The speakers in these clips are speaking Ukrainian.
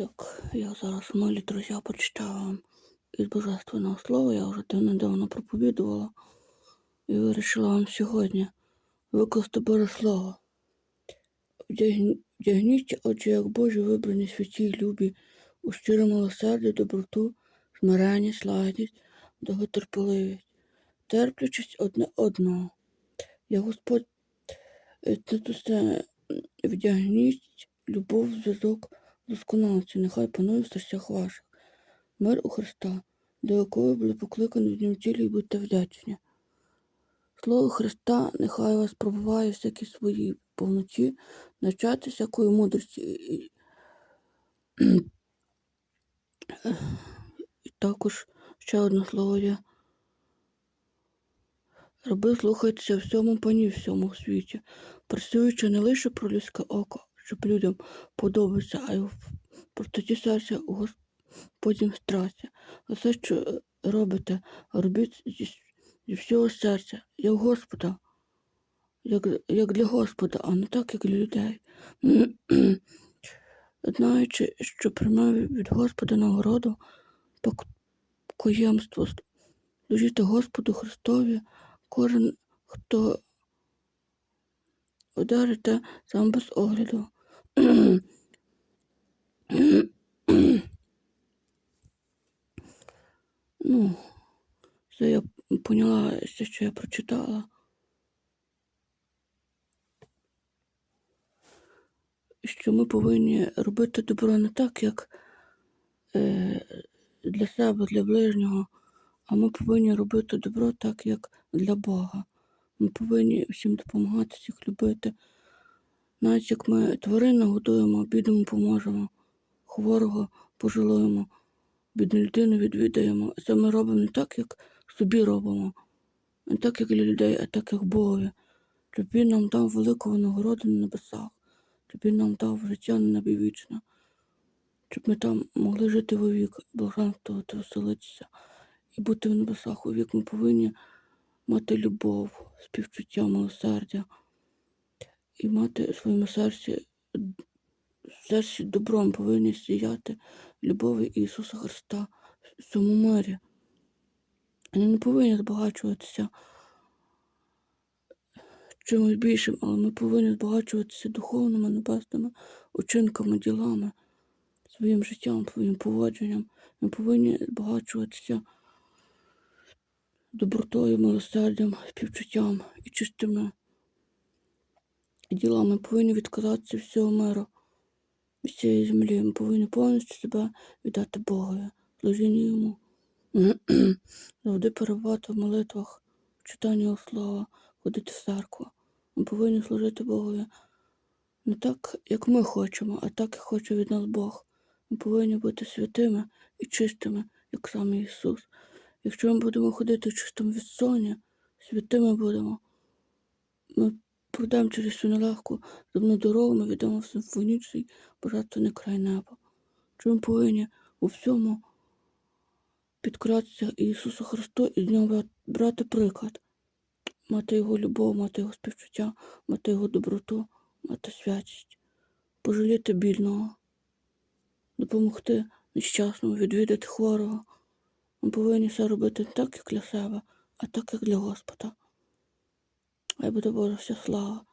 Так, я зараз милі друзі почитаю вам із Божественного Слова. Я вже давно проповідувала і вирішила вам сьогодні викласти Боже Слово. Вдягні- Вдягніть, отже, як Божі вибрані святі любі, у щире милосердя, доброту, смиренність, лагідність, довготерпеливість, терплячись одне одного. Я Господь, е, це то вдягніть любов, зв'язок, досконалості, нехай панує в серцях ваших. Мир у Христа, до якого були покликані в ньому тілі і будьте вдячні. Слово Христа нехай вас пробуває всякі свої повноті, навчати всякої мудрості. І, і, також ще одне слово є. Раби слухайтеся всьому пані всьому світі, працюючи не лише про людське око, щоб людям подобається, а й в простоті серця у Господнім страсті. Все, що е, робите, робіть зі всього серця, як Господа, як, як для Господа, а не так, як для людей. Знаючи, що приймав від Господа нагороду, покоємство, служити Господу Христові, кожен, хто ударите сам без огляду. Ну, це я поняла, все, що я прочитала. Що ми повинні робити добро не так, як е, для себе, для ближнього, а ми повинні робити добро так, як для Бога. Ми повинні всім допомагати, всіх любити. Навіть як ми тварин годуємо, бідному поможемо, хворого пожалуємо, бідну людину відвідаємо. Це ми робимо не так, як собі робимо, не так, як для людей, а так, як Богові. Щоб він нам дав велику винагороду на небесах, щоб він нам дав життя на щоб ми там могли жити вовік, блаженствувати, веселитися і бути в небесах у вік. Ми повинні мати любов, співчуття, милосердя і мати в своєму серці, в серці добром повинні сіяти любові Ісуса Христа в цьому мирі. Вони не повинні збагачуватися чимось більшим, але ми повинні збагачуватися духовними, небесними учинками, ділами, своїм життям, своїм поводженням. Ми повинні збагачуватися добротою, милосердям, співчуттям і чистими ділами. Ми повинні відказатися всього миру, від цієї землі. Ми повинні повністю себе віддати Богові, служінню йому. Завжди перебувати в молитвах, в читанні його слова, ходити в церкву. Ми повинні служити Богові не так, як ми хочемо, а так, як хоче від нас Бог. Ми повинні бути святими і чистими, як сам Ісус. Якщо ми будемо ходити в чистому відсоні, святими будемо, ми пройдемо через цю нелегку земну дорогу, ми віддамо в симфонічний божественний край неба. Чи ми повинні у всьому підкратися Ісусу Христу і з нього брати приклад, мати Його любов, мати Його співчуття, мати Його доброту, мати святість, пожаліти бідного, допомогти нещасному, відвідати хворого. Ми повинні все робити не так, як для себе, а так, як для Господа. Хай буде Божа вся слава,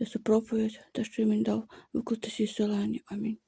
за проповідь, те, що він мені дав викликати всій селені. Амінь.